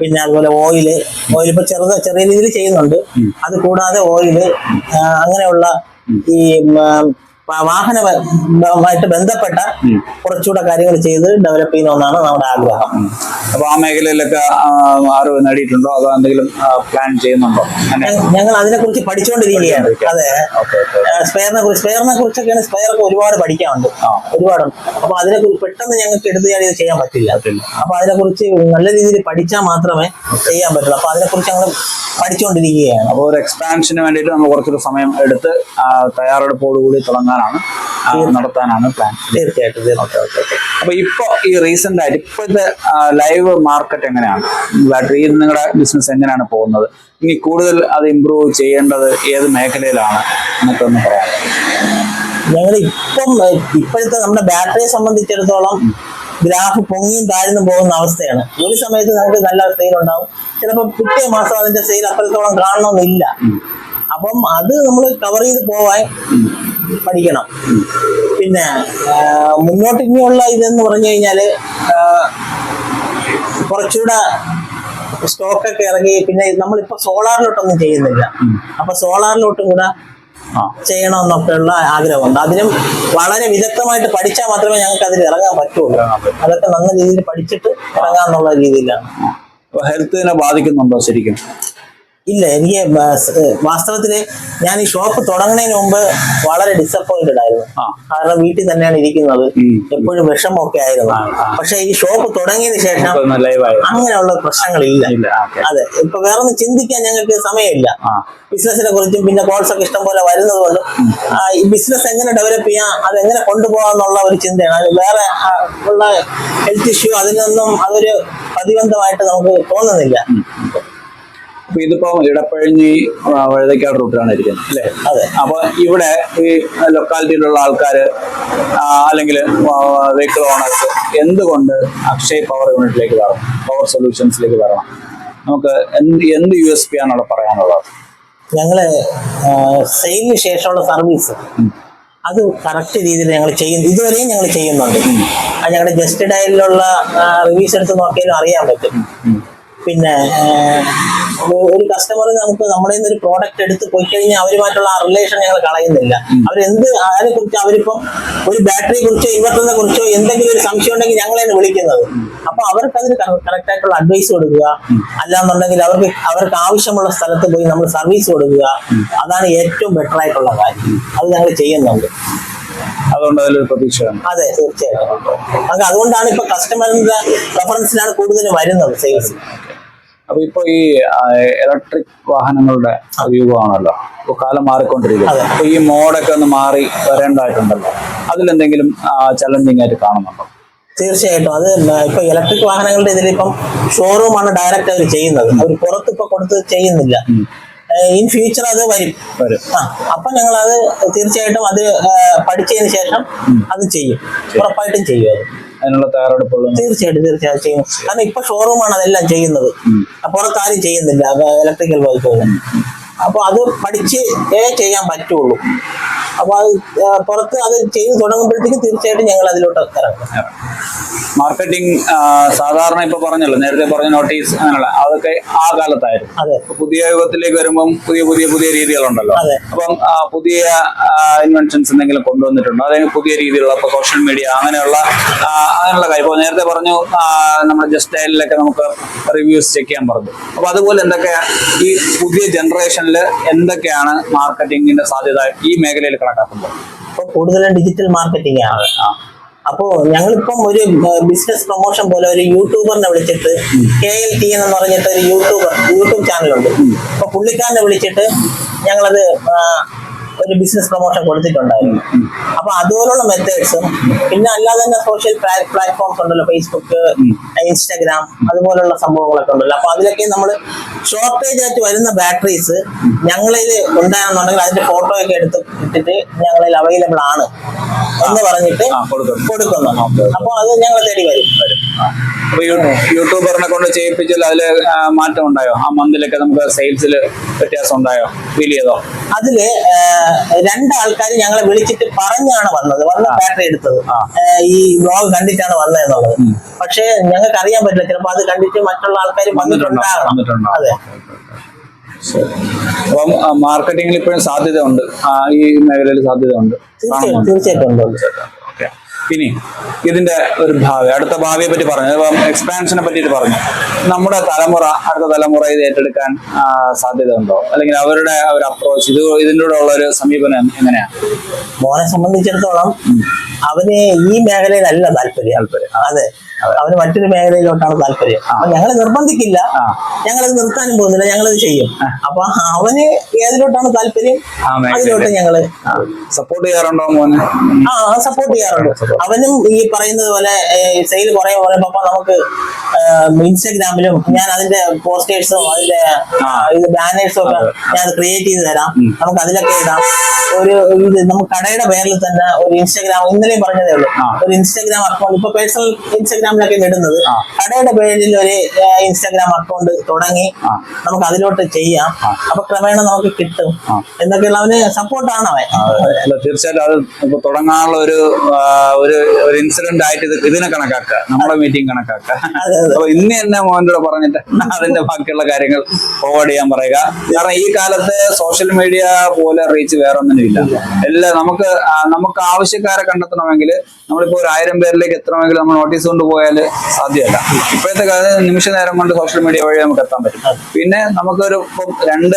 പിന്നെ അതുപോലെ ഓയിൽ ഓയിൽ ഇപ്പൊ ചെറുത് ചെറിയ രീതിയിൽ ചെയ്യുന്നുണ്ട്. അത് കൂടാതെ ഓയിൽ അങ്ങനെയുള്ള ഈ വാഹനമായിട്ട് ബന്ധപ്പെട്ട കുറച്ചുകൂടെ കാര്യങ്ങൾ ചെയ്ത് ഡെവലപ്പ് ചെയ്യണമെന്നാണ് നമ്മുടെ ആഗ്രഹം. അപ്പൊ ആ മേഖലയിലൊക്കെ അറിവ് നേടിയിട്ടുണ്ടോ? അതോ എന്തെങ്കിലും പ്ലാൻ ചെയ്യുന്നുണ്ടോ? ഞങ്ങൾ അതിനെ കുറിച്ച് പഠിച്ചുകൊണ്ടിരിക്കുകയാണ്. അതെ. സ്പെയറിനെ കുറിച്ച് സ്പെയറിനെ കുറിച്ചൊക്കെയാണ് സ്പെയറൊക്കെ ഒരുപാട് പഠിക്കാനുണ്ട്. ഒരുപാടുണ്ട്. അപ്പൊ അതിനെ കുറിച്ച് പെട്ടെന്ന് ഞങ്ങൾക്ക് എടുത്തു ചാടി ചെയ്യാൻ പറ്റില്ല. അപ്പൊ അതിനെ കുറിച്ച് നല്ല രീതിയിൽ പഠിച്ചാൽ മാത്രമേ ചെയ്യാൻ പറ്റുള്ളൂ. അപ്പൊ അതിനെ കുറിച്ച് ഞങ്ങൾ പഠിച്ചുകൊണ്ടിരിക്കുകയാണ്. അപ്പോൾ ഒരു എക്സ്പാൻഷന് വേണ്ടിയിട്ട് നമ്മൾ കുറച്ചൊരു സമയം എടുത്ത് തയ്യാറെടുപ്പോടുകൂടി തുടങ്ങാനാണ് ആ, നടത്താനാണ് പ്ലാൻ തീർച്ചയായിട്ടും തീർച്ചയായിട്ടും. അപ്പൊ ഇപ്പൊ ഈ റീസെന്റ് ആയിട്ട് ഇപ്പോഴത്തെ ലൈവ് മാർക്കറ്റ് എങ്ങനെയാണ്? ബാറ്ററി നിങ്ങളുടെ ബിസിനസ് എങ്ങനെയാണ് പോകുന്നത്? ഇനി കൂടുതൽ അത് ഇമ്പ്രൂവ് ചെയ്യേണ്ടത് ഏത് മേഖലയിലാണ്? എന്നൊക്കെ ഒന്ന് പറയാം ഞങ്ങൾ ഇപ്പം ഇപ്പോഴത്തെ നമ്മുടെ ബാറ്ററിയെ സംബന്ധിച്ചിടത്തോളം ഗ്രാഫ് പൊങ്ങിയും താഴ്ന്നു പോകുന്ന അവസ്ഥയാണ്. ഒരു സമയത്ത് നമുക്ക് നല്ല സെയിൽ ഉണ്ടാവും. ചിലപ്പോൾ പിറ്റേ മാസം അതിന്റെ സെയിൽ അത്രത്തോളം കാണണമെന്നില്ല. അപ്പം അത് നമ്മൾ കവർ ചെയ്ത് പോവാൻ പഠിക്കണം. പിന്നെ മുന്നോട്ട് ഇനിയുള്ള ഇതെന്ന് പറഞ്ഞു കഴിഞ്ഞാൽ ആഹ്, കുറച്ചുകൂടെ സ്റ്റോക്കൊക്കെ ഇറങ്ങി പിന്നെ നമ്മളിപ്പോ സോളാറിലോട്ടൊന്നും ചെയ്യുന്നില്ല. അപ്പൊ സോളാറിലോട്ടും കൂടെ ചെയ്യണമെന്നൊക്കെയുള്ള ആഗ്രഹമുണ്ട്. അതിനും വളരെ വിദഗ്ധമായിട്ട് പഠിച്ചാൽ മാത്രമേ ഞങ്ങൾക്ക് അതിൽ ഇറങ്ങാൻ പറ്റുള്ളൂ. പറ്റൂ. അതൊക്കെ നല്ല രീതിയിൽ പഠിച്ചിട്ട് ഇറങ്ങാന്നുള്ള രീതിയിലാണ്. ഹെൽത്തിനെ ബാധിക്കുന്നുണ്ടോ ശരിക്കും? ഇല്ല എനിക്ക് വാസ്തവത്തിൽ വാസ്തവത്തിൽ ഞാൻ ഈ ഷോപ്പ് തുടങ്ങുന്നതിന് മുമ്പ് വളരെ ഡിസപ്പോയിന്റഡ് ആയിരുന്നു. കാരണം വീട്ടിൽ തന്നെയാണ് ഇരിക്കുന്നത്. എപ്പോഴും വിഷമമൊക്കെ ആയിരുന്നു. പക്ഷെ ഈ ഷോപ്പ് തുടങ്ങിയതിന് ശേഷം അങ്ങനെയുള്ള പ്രശ്നങ്ങളില്ല. അതെ. ഇപ്പൊ വേറെ ഒന്നും ചിന്തിക്കാൻ ഞങ്ങൾക്ക് സമയമില്ല. ബിസിനസിനെ കുറിച്ചും പിന്നെ കോഴ്സ് ഒക്കെ ഇഷ്ടം പോലെ വരുന്നത് കൊണ്ട് ഈ ബിസിനസ് എങ്ങനെ ഡെവലപ്പ് ചെയ്യാം അത് എങ്ങനെ കൊണ്ടുപോകാം എന്നുള്ള ഒരു ചിന്തയാണ്. അത് വേറെ ഉള്ള ഹെൽത്ത് ഇഷ്യൂ അതിനൊന്നും അതൊരു പ്രതിബന്ധമായിട്ട് നമുക്ക് തോന്നുന്നില്ല. അപ്പൊ ഇതിപ്പോ ഇടപ്പഴഞ്ഞി വഴുതക്കാട് റൂട്ടിലാണ് ഇരിക്കുന്നത് അല്ലേ? അതെ. അപ്പൊ ഇവിടെ ഈ ലൊക്കാലിറ്റിയിലുള്ള ആൾക്കാര് അല്ലെങ്കിൽ വെഹിക്കിൾ ഓണേഴ്സ് എന്തുകൊണ്ട് അക്ഷയ് പവർ യൂണിറ്റിലേക്ക് വരണം പവർ സൊല്യൂഷൻസിലേക്ക് വരണം? നമുക്ക് എന്ത് എന്ത് യു എസ് പി ആണ് അവിടെ പറയാനുള്ളത്? ഞങ്ങൾ സെയിലിന് ശേഷമുള്ള സർവീസ് അത് കറക്റ്റ് രീതിയിൽ ഞങ്ങൾ ചെയ്യുന്നു ഇതുവരെയും ഞങ്ങൾ ചെയ്യുന്നുണ്ട്. അത് ഞങ്ങളുടെ ജസ്റ്റ് ഡയലിലുള്ള റിവ്യൂസ് എടുത്ത് നോക്കിയാലും അറിയാൻ പറ്റും. പിന്നെ ഒരു- കസ്റ്റമർ നമുക്ക് നമ്മുടെ നിന്ന് ഒരു പ്രോഡക്റ്റ് എടുത്ത് പോയി കഴിഞ്ഞാൽ അവരുമായിട്ടുള്ള ആ റിലേഷൻ ഞങ്ങൾ കളയുന്നില്ല. അവരെന്ത് അതിനെ കുറിച്ച് അവരിപ്പം ഒരു ബാറ്ററിയെ കുറിച്ചോ ഇൻവെർട്ടറിനെ കുറിച്ചോ എന്തെങ്കിലും ഒരു സംശയം ഉണ്ടെങ്കിൽ ഞങ്ങളെയാണ് വിളിക്കുന്നത്. അപ്പൊ അവർക്ക് അതിന് കറക്റ്റ് ആയിട്ടുള്ള അഡ്വൈസ് കൊടുക്കുക. അല്ലാന്നുണ്ടെങ്കിൽ അവർക്ക് അവർക്ക് ആവശ്യമുള്ള സ്ഥലത്ത് പോയി നമ്മൾ സർവീസ് കൊടുക്കുക. അതാണ് ഏറ്റവും ബെറ്റർ ആയിട്ടുള്ള കാര്യം. അത് ഞങ്ങൾ ചെയ്യുന്നുണ്ട്. അതുകൊണ്ട് അതിലൊരു പ്രതീക്ഷയാണ് അതെ തീർച്ചയായിട്ടും. അതുകൊണ്ടാണ് ഇപ്പൊ കസ്റ്റമറിന്റെ റെഫറൻസിലാണ് കൂടുതൽ വരുന്നത് സെയിൽസ് അപ്പൊ ഇപ്പൊ ഈ ഇലക്ട്രിക് വാഹനങ്ങളുടെ ഉപയോഗമാണല്ലോ ഇപ്പൊ കാലം മാറിക്കൊണ്ടിരിക്കുന്നത്. അപ്പൊ ഈ മോഡൊക്കെ ഒന്ന് മാറി വരേണ്ടതായിട്ടുണ്ടല്ലോ. അതിലെന്തെങ്കിലും ചലഞ്ചിങ് ആയിട്ട് കാണുന്നുണ്ടോ? തീർച്ചയായിട്ടും. അത് ഇപ്പൊ ഇലക്ട്രിക് വാഹനങ്ങളുടെ ഇതിലിപ്പം ഷോറൂമാണ് ഡയറക്റ്റ് അവർ ചെയ്യുന്നത്. അവർ പുറത്ത് ഇപ്പൊ കൊടുത്ത് ചെയ്യുന്നില്ല. ഇൻ ഫ്യൂച്ചർ അത് വരും. വരും. ആ അപ്പൊ ഞങ്ങൾ അത് തീർച്ചയായിട്ടും അത് പഠിച്ചതിന് ശേഷം അത് ചെയ്യും. ഉറപ്പായിട്ടും ചെയ്യും അത്. അതിനുള്ള തയ്യാറെടുപ്പുള്ള തീർച്ചയായിട്ടും തീർച്ചയായിട്ടും ചെയ്യും കാരണം ഇപ്പൊ ഷോറൂമാണ് അതെല്ലാം ചെയ്യുന്നത്. പുറത്താരും ചെയ്യുന്നില്ല. ഇലക്ട്രിക്കൽ വെഹിക്കിൾ അപ്പൊ അത് പഠിച്ച് ചെയ്യാൻ പറ്റുള്ളൂ. അപ്പൊ അത് പുറത്ത് അത് ചെയ്തു തുടങ്ങുമ്പോഴത്തേക്ക് തീർച്ചയായിട്ടും ഞങ്ങൾ അതിലോട്ട് ഇറങ്ങും. മാർക്കറ്റിംഗ് സാധാരണ ഇപ്പൊ പറഞ്ഞല്ലോ നേരത്തെ പറഞ്ഞ നോട്ടീസ് അങ്ങനെയുള്ള അതൊക്കെ ആ കാലത്തായിരുന്നു. പുതിയ യുഗത്തിലേക്ക് വരുമ്പം പുതിയ പുതിയ പുതിയ രീതികളുണ്ടല്ലോ. അപ്പം പുതിയ ഇൻവെൻഷൻസ് എന്തെങ്കിലും കൊണ്ടുവന്നിട്ടുണ്ടോ? അതായത് പുതിയ രീതിയിലുള്ള ഇപ്പൊ സോഷ്യൽ മീഡിയ അങ്ങനെയുള്ള അങ്ങനെയുള്ള കാര്യം. ഇപ്പൊ നേരത്തെ പറഞ്ഞു നമ്മുടെ ജസ്റ്റ് ഡയലിലൊക്കെ നമുക്ക് റിവ്യൂസ് ചെക്ക് ചെയ്യാൻ പറഞ്ഞു. അപ്പൊ അതുപോലെ എന്തൊക്കെയാ ഈ പുതിയ ജനറേഷനിൽ എന്തൊക്കെയാണ് മാർക്കറ്റിംഗിന്റെ സാധ്യത ഈ മേഖലയിൽ കണക്കാക്കുമ്പോൾ ഇപ്പൊ കൂടുതലും ഡിജിറ്റൽ മാർക്കറ്റിംഗ് ആണ്. അപ്പോ ഞങ്ങളിപ്പം ഒരു ബിസിനസ് പ്രൊമോഷൻ പോലെ ഒരു യൂട്യൂബറിനെ വിളിച്ചിട്ട് കെ എൽ ടി എന്ന് പറഞ്ഞിട്ട് ഒരു യൂട്യൂബർ യൂട്യൂബ് ചാനലുണ്ട് അപ്പൊ പുള്ളിക്കാരനെ വിളിച്ചിട്ട് ഞങ്ങളത് ഒരു ബിസിനസ് പ്രൊമോഷൻ കൊടുത്തിട്ടുണ്ടായിരുന്നു. അപ്പൊ അതുപോലുള്ള മെത്തേഡ്സും പിന്നെ അല്ലാതെ തന്നെ സോഷ്യൽ പ്ലാറ്റ്ഫോംസ് ഉണ്ടല്ലോ ഫേസ്ബുക്ക് ഇൻസ്റ്റാഗ്രാം അതുപോലുള്ള സംഭവങ്ങളൊക്കെ ഉണ്ടല്ലോ. അപ്പൊ അതിലൊക്കെ നമ്മൾ ഷോർട്ടേജ് ആയിട്ട് വരുന്ന ബാറ്ററീസ് ഞങ്ങളിൽ ഉണ്ടായിരുന്നുണ്ടെങ്കിൽ അതിന്റെ ഫോട്ടോ ഒക്കെ എടുത്ത് ഇട്ടിട്ട് ഞങ്ങളിൽ അവൈലബിൾ ആണ് എന്ന് പറഞ്ഞിട്ട് കൊടുക്കുന്നു. അപ്പൊ അത് ഞങ്ങൾ തേടി വരും. അപ്പൊ യൂട്യൂബറിനെ കൊണ്ട് ചെയ്യിപ്പിച്ചാൽ അതിൽ മാറ്റം ഉണ്ടായോ? ആ മന്തിലൊക്കെ നമുക്ക് സെയിൽസിൽ വ്യത്യാസം ഉണ്ടായോ? ഫീൽ ചെയ്തോ? അതിൽ രണ്ടാൾക്കാർ ഞങ്ങളെ വിളിച്ചിട്ട് പറഞ്ഞാണ് വന്നത്. വന്ന് ബാറ്ററി എടുത്തത്. ഈ വ്ലോഗ് കണ്ടിട്ടാണ് വന്നത് എന്നുള്ളത്. പക്ഷേ ഞങ്ങൾക്ക് അറിയാൻ പറ്റില്ല. ചിലപ്പോ അത് കണ്ടിട്ട് മറ്റുള്ള ആൾക്കാർ വന്നിട്ടുണ്ടാകണം. അതെ. അപ്പം മാർക്കറ്റിംഗിൽ ഇപ്പോഴും സാധ്യത ഉണ്ട് ഈ മേഖലയിൽ സാധ്യത ഉണ്ട്. തീർച്ചയായിട്ടും. ഇനി ഇതിന്റെ ഒരു ഭാവി. അടുത്ത ഭാവിയെ പറ്റി പറഞ്ഞു. ഇപ്പം എക്സ്പാൻഷനെ പറ്റിയിട്ട് പറഞ്ഞു. നമ്മുടെ തലമുറ അടുത്ത തലമുറ ഇത് ഏറ്റെടുക്കാൻ സാധ്യത ഉണ്ടോ അല്ലെങ്കിൽ അവരുടെ ഒരു അപ്രോച്ച് ഇത് ഇതിന്റെ ഉള്ള ഒരു സമീപനം എങ്ങനെയാണ് മോനെ സംബന്ധിച്ചിടത്തോളം അവന് ഈ മേഖലയിലല്ല താല്പര്യം. താല്പര്യം. അതെ. അവന് മറ്റൊരു മേഖലയിലോട്ടാണ് താല്പര്യം. അപ്പൊ ഞങ്ങൾ നിർബന്ധിക്കില്ല. ഞങ്ങളത് നിർത്താനും പോകുന്നില്ല. ഞങ്ങളത് ചെയ്യും. അപ്പൊ അവന് ഏതിലോട്ടാണ് താല്പര്യം. അതിലോട്ട് ഞങ്ങൾ സപ്പോർട്ട് ചെയ്യാറുണ്ടോ മോനെ? ആ സപ്പോർട്ട് ചെയ്യാറുണ്ട്. അവനും ഈ പറയുന്നത് പോലെ സെയിൽ കുറെ പറയുമ്പോ നമുക്ക് ഇൻസ്റ്റാഗ്രാമിലും ഞാൻ അതിന്റെ പോസ്റ്റേഴ്സും അതിന്റെ ഇത് ബാനേഴ്സും ഒക്കെ ഞാൻ ക്രിയേറ്റ് ചെയ്ത് തരാം. നമുക്ക് അതിലൊക്കെ ഇടാം. ഒരു ഇത് നമുക്ക് കടയുടെ പേരിൽ തന്നെ ഒരു ഇൻസ്റ്റാഗ്രാം ഇന്നലെയും പറഞ്ഞതേ ഉള്ളൂ. ഒരു ഇൻസ്റ്റാഗ്രാം അക്കൗണ്ട് ഇപ്പൊ പേഴ്സണൽ ഇൻസ്റ്റാഗ്രാമിലൊക്കെ ഇടുന്നത്. കടയുടെ പേരിൽ ഒരു ഇൻസ്റ്റാഗ്രാം അക്കൗണ്ട് തുടങ്ങി നമുക്ക് അതിലോട്ട് ചെയ്യാം. അപ്പൊ ക്രമേണ നമുക്ക് കിട്ടും. എന്നൊക്കെയുള്ള അവന് സപ്പോർട്ടാണ് അവൻ തീർച്ചയായിട്ടും അത് ഇപ്പൊ തുടങ്ങാനുള്ള ഒരു ഒരു ഇൻസിഡന്റ് ആയിട്ട് ഇത് ഇതിനെ കണക്കാക്കുക. നമ്മുടെ മീറ്റിംഗ് കണക്കാക്കുക. അപ്പൊ ഇന്ന് തന്നെ മോനോട് പറഞ്ഞിട്ട് അതിന്റെ ബാക്കിയുള്ള കാര്യങ്ങൾ ഫോർവേഡ് ചെയ്യാൻ പറയുക. കാരണം ഈ കാലത്ത് സോഷ്യൽ മീഡിയ പോലെ റീച്ച് വേറെ ഒന്നിനും ഇല്ല. എല്ലാം നമുക്ക് നമുക്ക് ആവശ്യക്കാരെ കണ്ടെത്തണമെങ്കിൽ നമ്മളിപ്പോ ഒരു ആയിരം പേരിലേക്ക് എത്തണമെങ്കിൽ നമ്മൾ നോട്ടീസ് കൊണ്ട് പോയാൽ സാധ്യമല്ല. ഇപ്പോഴത്തെ കാലത്ത് നിമിഷ നേരം കൊണ്ട് സോഷ്യൽ മീഡിയ വഴി നമുക്ക് എത്താൻ പറ്റും. പിന്നെ നമുക്കൊരു ഇപ്പം രണ്ട്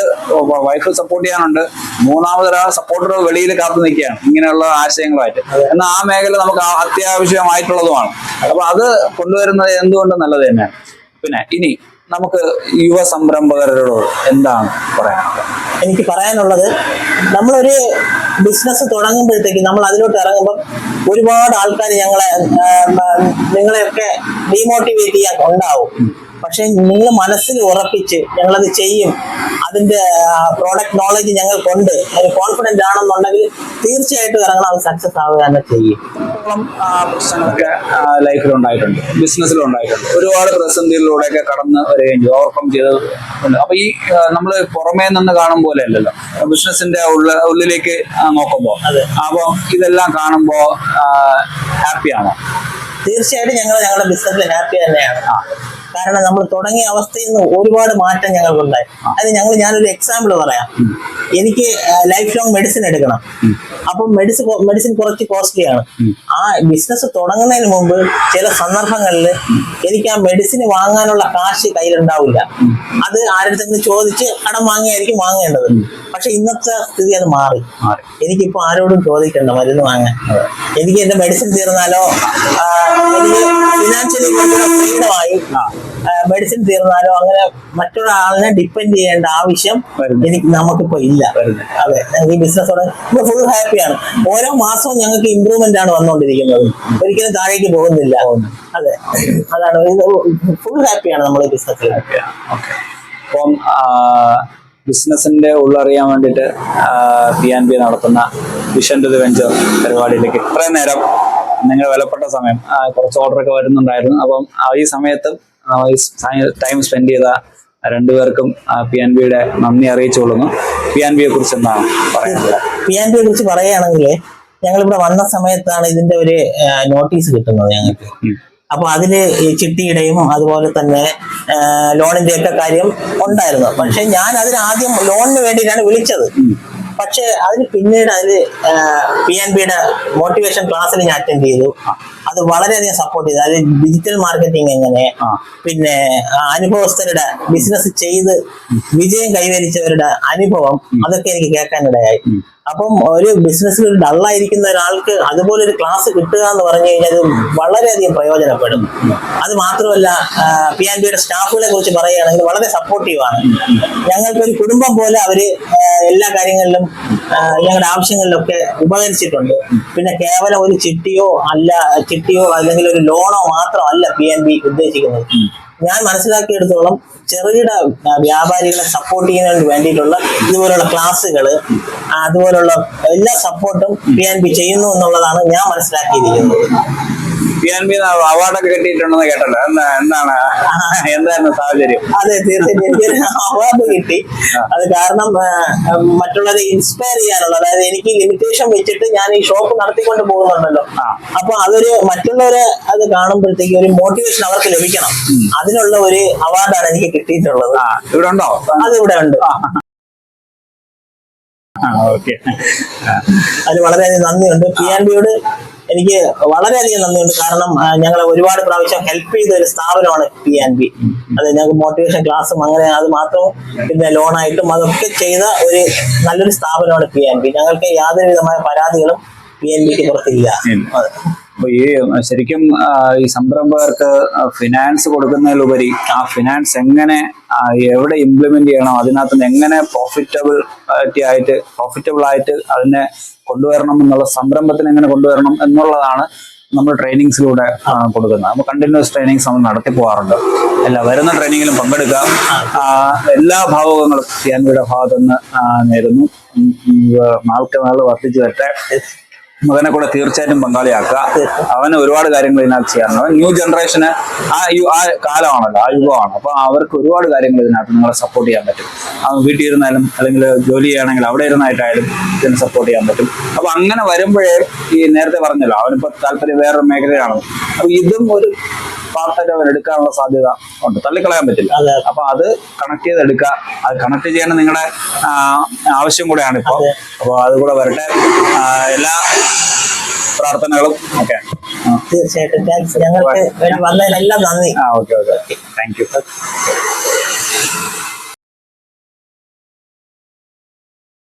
വൈഫ് സപ്പോർട്ട് ചെയ്യാനുണ്ട്. മൂന്നാമതൊരാൾ സപ്പോർട്ടർ വെളിയിൽ കാത്തു നിൽക്കുകയാണ്. ഇങ്ങനെയുള്ള ആശയങ്ങളായിട്ട്. എന്നാൽ ആ മേഖല നമുക്ക് അത്യാവശ്യമായിട്ടുള്ളതുമാണ്. അപ്പൊ അത് കൊണ്ടുവരുന്നത് എന്തുകൊണ്ടും നല്ലത് തന്നെയാണ്? പിന്നെ ഇനി നമുക്ക് യുവ സംരംഭകരോട് എന്താണ് പറയാനുള്ളത്? എനിക്ക് പറയാനുള്ളത് നമ്മളൊരു ബിസിനസ് തുടങ്ങുമ്പോഴത്തേക്ക് നമ്മൾ അതിലോട്ട് ഇറങ്ങുമ്പോൾ ഒരുപാട് ആൾക്കാർ ഞങ്ങളെ നിങ്ങളെയൊക്കെ ഡീമോട്ടിവേറ്റ് ചെയ്യാൻ ഉണ്ടാവും. പക്ഷെ നിങ്ങൾ മനസ്സിൽ ഉറപ്പിച്ച് ഞങ്ങളത് ചെയ്യും. അതിന്റെ പ്രോഡക്റ്റ് നോളജ് ഞങ്ങൾക്കുണ്ട്. അതിന് കോൺഫിഡന്റ് ആണെന്നുണ്ടെങ്കിൽ തീർച്ചയായിട്ടും ഇറങ്ങണം അത് സക്സസ് ആവുക തന്നെ ചെയ്യും. പ്രശ്നങ്ങളൊക്കെ ലൈഫിൽ ഉണ്ടായിട്ടുണ്ട്. ബിസിനസ്സിൽ ഉണ്ടായിട്ടുണ്ട്. ഒരുപാട് പ്രതിസന്ധികളിലൂടെയൊക്കെ കടന്ന് വരികയും ഓവർകം ചെയ്ത് അപ്പൊ ഈ നമ്മൾ പുറമേ നിന്ന് കാണും പോലെ അല്ലല്ലോ. ബിസിനസിന്റെ ഉള്ള ഉള്ളിലേക്ക് നോക്കുമ്പോൾ നോക്കുമ്പോ. അതെ. അപ്പൊ ഇതെല്ലാം കാണുമ്പോ ഹാപ്പിയാണോ തീർച്ചയായിട്ടും ഞങ്ങൾ ഞങ്ങളുടെ ബിസിനസ്സിൽ ഹാപ്പി തന്നെയാണ്. കാരണം നമ്മൾ തുടങ്ങിയ അവസ്ഥയിൽ നിന്ന് ഒരുപാട് മാറ്റം ഞങ്ങൾക്കുണ്ടായി. അത് ഞങ്ങൾ ഞാനൊരു എക്സാമ്പിൾ പറയാം. എനിക്ക് ലൈഫ് ലോങ് മെഡിസിൻ എടുക്കണം. അപ്പം മെഡിസിൻ മെഡിസിൻ കുറച്ച് കോസ്റ്റ്ലി ആണ്. ആ ബിസിനസ് തുടങ്ങുന്നതിന് മുമ്പ് ചില സന്ദർഭങ്ങളിൽ എനിക്ക് ആ മെഡിസിൻ വാങ്ങാനുള്ള കാശ് കയ്യിലുണ്ടാവില്ല. അത് ആരുടെ ചോദിച്ച് കടം വാങ്ങിയായിരിക്കും വാങ്ങേണ്ടത്. പക്ഷെ ഇന്നത്തെ സ്ഥിതി അത് മാറി. എനിക്കിപ്പോ ആരോടും ചോദിക്കണ്ട മരുന്ന് വാങ്ങാൻ. എനിക്ക് എന്റെ മെഡിസിൻ തീർന്നാലോ? ആ, എനിക്ക് ഫിനാൻഷ്യലി ഫ്രീഡമായി മെഡിസിൻ തീർന്നാലോ? അങ്ങനെ മറ്റൊരാളിനെ ഡിപ്പെൻഡ് ചെയ്യേണ്ട ആവശ്യം. എനിക്ക് നമുക്കിപ്പോ ഇല്ല. അതെ ഞങ്ങൾക്ക് ഈ ബിസിനസ്സോടെ ഫുൾ ഹാപ്പിയാണ് ഓരോ മാസവും ഞങ്ങൾക്ക് ഇമ്പ്രൂവ്മെന്റ് ആണ് വന്നുകൊണ്ടിരിക്കുന്നത്. ഒരിക്കലും താഴേക്ക് പോകുന്നില്ല. അതെ അതാണ്. ഫുൾ ഹാപ്പിയാണ് നമ്മൾ ബിസിനസ് ബിസിനസ്സിൽ അപ്പം ബിസിനസിന്റെ ഉള്ളറിയാൻ വേണ്ടിയിട്ട് പി ആൻഡ് ബി നടത്തുന്ന വിഷൻ ടു ദി വെഞ്ചർ പരിപാടിയിലേക്ക് ഇത്രയും നേരം നിങ്ങൾ വിലപ്പെട്ട സമയം കുറച്ച് ഓർഡറൊക്കെ വരുന്നുണ്ടായിരുന്നു. അപ്പം ആ ഈ സമയത്തും ടൈം സ്പെൻഡ് ചെയ്ത രണ്ടുപേർക്കും പി എൻ ബിയുടെ നന്ദി അറിയിച്ചുകൊള്ളുന്നു പി എൻ ബിയെ കുറിച്ച് എന്താണ് പറയുന്നത് പി ആൻഡ് ബിയെ കുറിച്ച് പറയുകയാണെങ്കിൽ ഞങ്ങൾ ഇവിടെ വന്ന സമയത്താണ് ഇതിന്റെ ഒരു നോട്ടീസ് കിട്ടുന്നത് ഞങ്ങൾക്ക്. അപ്പൊ അതിൽ ഈ ചിട്ടിയുടെയും അതുപോലെ തന്നെ ലോണിന്റെ ഒക്കെ കാര്യം ഉണ്ടായിരുന്നു. പക്ഷെ ഞാൻ അതിന് ആദ്യം ലോണിന് വേണ്ടിയിട്ടാണ് വിളിച്ചത്. പക്ഷെ അതിന് പിന്നീട് അതിൽ പി എൻ ബിയുടെ മോട്ടിവേഷൻ ക്ലാസ്സിൽ ഞാൻ അറ്റൻഡ് ചെയ്തു. അത് വളരെയധികം സപ്പോർട്ട് ചെയ്തു. അതിൽ ഡിജിറ്റൽ മാർക്കറ്റിംഗ് എങ്ങനെ പിന്നെ അനുഭവസ്ഥരുടെ ബിസിനസ് ചെയ്ത് വിജയം കൈവരിച്ചവരുടെ അനുഭവം അതൊക്കെ എനിക്ക് കേൾക്കാനിടയായി. അപ്പം ഒരു ബിസിനസ്സിൽ ഡള്ളായിരിക്കുന്ന ഒരാൾക്ക് അതുപോലെ ഒരു ക്ലാസ് കിട്ടുക എന്ന് പറഞ്ഞു കഴിഞ്ഞാൽ അത് വളരെയധികം പ്രയോജനപ്പെടും. അത് മാത്രമല്ല പി ആൻഡ് ബിയുടെ സ്റ്റാഫുകളെ കുറിച്ച് പറയുകയാണെങ്കിൽ വളരെ സപ്പോർട്ടീവ് ആണ്. ഞങ്ങൾക്ക് ഒരു കുടുംബം പോലെ അവർ എല്ലാ കാര്യങ്ങളിലും ഞങ്ങളുടെ ആവശ്യങ്ങളിലൊക്കെ ഉപകരിച്ചിട്ടുണ്ട്. പിന്നെ കേവലം ഒരു ചിട്ടിയോ അല്ല ചിട്ടിയോ അല്ലെങ്കിൽ ഒരു ലോണോ മാത്രമല്ല പി എൻ ബി ഉദ്ദേശിക്കുന്നത്. ഞാൻ മനസ്സിലാക്കിയെടുത്തോളം ചെറുകിട വ്യാപാരികളെ സപ്പോർട്ട് ചെയ്യുന്നതിന് വേണ്ടിയിട്ടുള്ള ഇതുപോലുള്ള ക്ലാസ്സുകൾ അതുപോലുള്ള എല്ലാ സപ്പോർട്ടും പി ആൻഡ് ബി ചെയ്യുന്നു എന്നുള്ളതാണ് ഞാൻ മനസ്സിലാക്കിയിരിക്കുന്നത്. പി എൻ ബി അവാർഡൊക്കെ കിട്ടിയിട്ടുണ്ടെന്ന് കേട്ടല്ലോ. എന്താ എന്താണ്? എന്തായിരുന്നു സാഹചര്യം? അതെ തീർച്ചയായിട്ടും. എനിക്കൊരു അവാർഡ് കിട്ടി. അത് കാരണം മറ്റുള്ളവരെ ഇൻസ്പയർ ചെയ്യാനുള്ള അതായത് എനിക്ക് ലിമിറ്റേഷൻ വെച്ചിട്ട് ഞാൻ ഈ ഷോപ്പ് നടത്തിക്കൊണ്ട് പോകുന്നുണ്ടല്ലോ. അപ്പൊ അതൊരു മറ്റുള്ളവരെ അത് കാണുമ്പോഴത്തേക്ക് ഒരു മോട്ടിവേഷൻ അവർക്ക് ലഭിക്കണം. അതിനുള്ള ഒരു അവാർഡാണ് എനിക്ക് കിട്ടിയിട്ടുള്ളത്. ഇവിടെ ഉണ്ടോ? അത് ഇവിടെ ഉണ്ട്. അത് വളരെയധികം നന്ദിയുണ്ട്. പി ആൻഡ് ബിയോട് എനിക്ക് വളരെയധികം നന്ദിയുണ്ട്. കാരണം ഞങ്ങളെ ഒരുപാട് പ്രാവശ്യം ഹെൽപ്പ് ചെയ്ത ഒരു സ്ഥാപനമാണ് പി ആൻഡ് ബി അത് ഞങ്ങൾക്ക് മോട്ടിവേഷൻ ക്ലാസ്സും അങ്ങനെ അത് മാത്രവും പിന്നെ ലോണായിട്ടും അതൊക്കെ ചെയ്ത ഒരു നല്ലൊരു സ്ഥാപനമാണ് പി ആൻഡ് ബി ഞങ്ങൾക്ക് യാതൊരുവിധമായ പരാതികളും പി എൻ ബിക്ക് പുറത്തില്ല. ഈ ശരിക്കും ഈ സംരംഭകർക്ക് ഫിനാൻസ് കൊടുക്കുന്നതിലുപരി ആ ഫിനാൻസ് എങ്ങനെ എവിടെ ഇംപ്ലിമെന്റ് ചെയ്യണം അതിനകത്ത് നിന്ന് എങ്ങനെ പ്രോഫിറ്റബിൾ ആയിട്ട് പ്രോഫിറ്റബിൾ ആയിട്ട് അതിനെ കൊണ്ടുവരണം എന്നുള്ള സംരംഭത്തിന് എങ്ങനെ കൊണ്ടുവരണം എന്നുള്ളതാണ് നമ്മൾ ട്രെയിനിങ്സിലൂടെ കൊടുക്കുന്നത്. നമ്മൾ കണ്ടിന്യൂസ് ട്രെയിനിങ്സ് നമ്മൾ നടത്തി പോകാറുണ്ട് എല്ലാ വരുന്ന ട്രെയിനിങ്ങിലും പങ്കെടുക്കാം എല്ലാ ഭാവങ്ങളും സിയാൻവിയുടെ ഭാഗത്തുനിന്ന് നേരുന്നു. നാൾക്ക് നാൾ വർദ്ധിച്ചു വരട്ടെ. മകനെ കൂടെ തീർച്ചയായിട്ടും പങ്കാളിയാക്കുക. അവന് ഒരുപാട് കാര്യങ്ങൾ ഇതിനകത്ത് ചെയ്യാറുണ്ട് ന്യൂ ജനറേഷന് ആ യു ആ കാലമാണല്ലോ ആ യുഗമാണ്. അപ്പൊ അവർക്ക് ഒരുപാട് കാര്യങ്ങൾ ഇതിനകത്ത് നിങ്ങളെ സപ്പോർട്ട് ചെയ്യാൻ പറ്റും. വീട്ടിൽ ഇരുന്നാലും അല്ലെങ്കിൽ ജോലി ചെയ്യണമെങ്കിൽ അവിടെ ഇരുന്നായിട്ടായാലും ഇതിന് സപ്പോർട്ട് ചെയ്യാൻ പറ്റും. അപ്പൊ അങ്ങനെ വരുമ്പോഴേ ഈ നേരത്തെ പറഞ്ഞല്ലോ അവനിപ്പോ താല്പര്യം വേറൊരു മേഖലയാണ്. അപ്പൊ ഇതും ഒരു പാർട്ടായിട്ട് അവർ എടുക്കാനുള്ള സാധ്യത ഉണ്ട്. തള്ളിക്കളയാൻ പറ്റില്ല. അപ്പൊ അത് കണക്ട് ചെയ്തെടുക്കുക. അത് കണക്ട് ചെയ്യാൻ നിങ്ങളുടെ ആവശ്യം കൂടെയാണ് ഇപ്പൊ. അപ്പൊ അപ്പോൾ അതുകൂടെ വരട്ടെ. എല്ലാ പ്രാർത്ഥനകളും ഓക്കെ തീർച്ചയായിട്ടും. താങ്ക്സ് ഞങ്ങൾക്ക് വന്നതിനെല്ലാം നന്ദി. ആ ഓക്കെ ഓക്കെ താങ്ക് യു